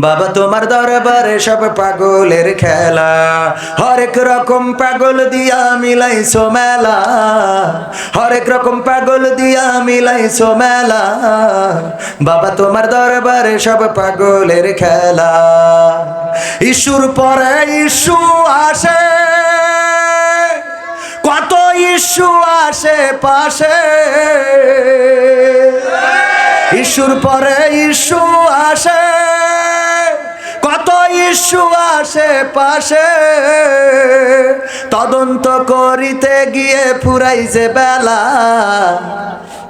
বাবা তোমার দরবারে সব পাগলের খেলা। হরেক রকম পাগল দিয়া মিলাইছো মেলা। হরেক রকম পাগল দিয়া মিলাইছো মেলা। বাবা তোমার দরবারে সব পাগলের খেলা। ইস্যুর পরে ইস্যু আসে। কত ইস্যু আসে পাশে। ইস্যুর পরে ইস্যু আসে। কত ইস্যু আসে পাশে, তদন্ত করিতে গিয়ে ফুরাই যে বেলা।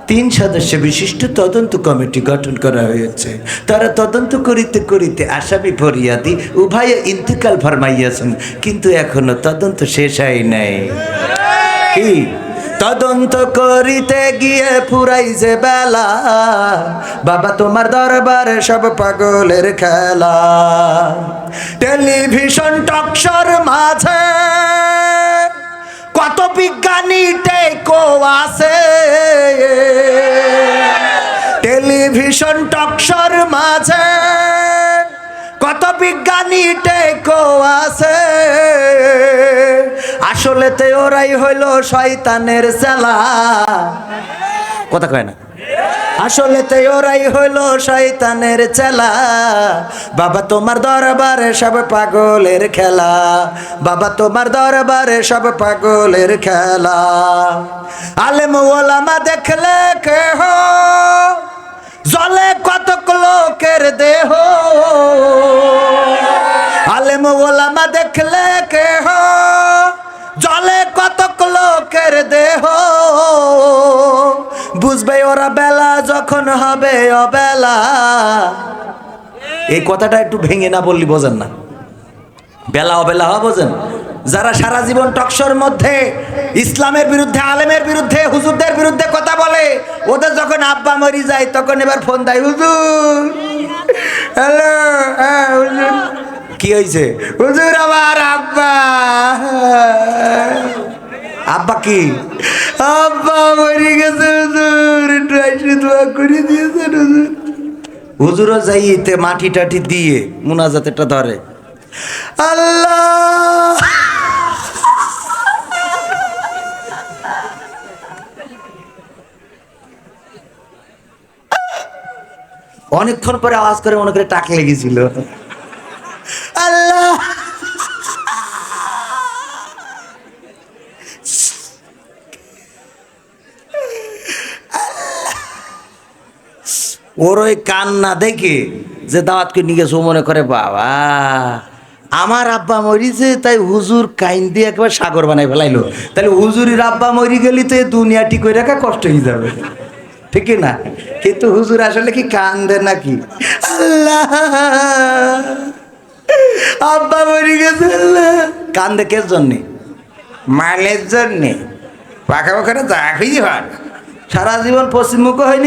তিন সদস্য বিশিষ্ট তদন্ত কমিটি গঠন করা হয়েছে। তারা তদন্ত করিতে করিতে আসামি ফরিয়াদি উভয়ে ইন্তেকাল ফরমাইয়াছেন, কিন্তু এখনও তদন্ত শেষ হয় নাই। কি? তদন্ত করিতে গিয়ে ফুরাই যে বেলা। বাবা তোমার দরবারে সব পাগলের খেলা। টেলিভিশন টকশোর মাঝে কত বিজ্ঞানী টেকো আছে। টেলিভিশন টকশোর মাঝে কত বিজ্ঞানী টেকো আসলে তে ওরাই হইল শয়তানের চেলা। কথা কয় না। আসলে তে ওরাই হইল শয়তানের চেলা। বাবা তোমার দরবারে সব পাগলের খেলা। বাবা তোমার দরবারে সব পাগলের খেলা। আলেম ওলামা দেখলে কে হো জলে কতক লোকের দেহ? আলেম ওলামা দেখলে কে বুঝবে ওরা বেলা, যখন হবে অবেলা। এই কথাটা একটু ভেঙে না বললি বোঝেন না। বেলা অবেলা হওয়া বোঝেন? যারা সারা জীবন টকশোর মধ্যে, ইসলামের বিরুদ্ধে, আলেমের বিরুদ্ধে, হুজুরদের বিরুদ্ধে কথা বলে, ওদের যখন আব্বা মরি যায়, তখন এবার ফোন দেয়, হুজুর, হ্যালো হ্যাঁ কি হয়েছে? হুজুর, আমার আব্বা। আব্বা কি? আব্বা মরি গেছে হুজুর। একটু আইসে দোয়া করে দিয়েছেন হুজুর। হুজুরও যাইতে মাটি টাটি দিয়ে মুনাজাতেটা ধরে। আল্লাহ! অনেকক্ষণ পরে আওয়াজ করে মনে করে টাক লেগেছিল। ওর ওই কান্না দেখে যে দাওয়াত করে নিয়ে গেছে মনে করে বাবা আমার আব্বা মরিছে তাই হুজুর কাইন দিয়ে একবার সাগর বানাই ফেলাইলো। তাহলে হুজুরের আব্বা মরি গেলি তো এই দুনিয়া ঠিক করে রাখা কষ্ট হয়ে যাবে। ঠিক না? কিন্তু হুজুর আসলে কি কান্দে নাকি? আল্লাহ আব্বা মরি গেছে আল্লাহ। কান্দে কের জন্যে? মালের জন্যে। পাখা পাখাটা চাকরি হয় সারা জীবন পশ্চিমমুখ হয়নি?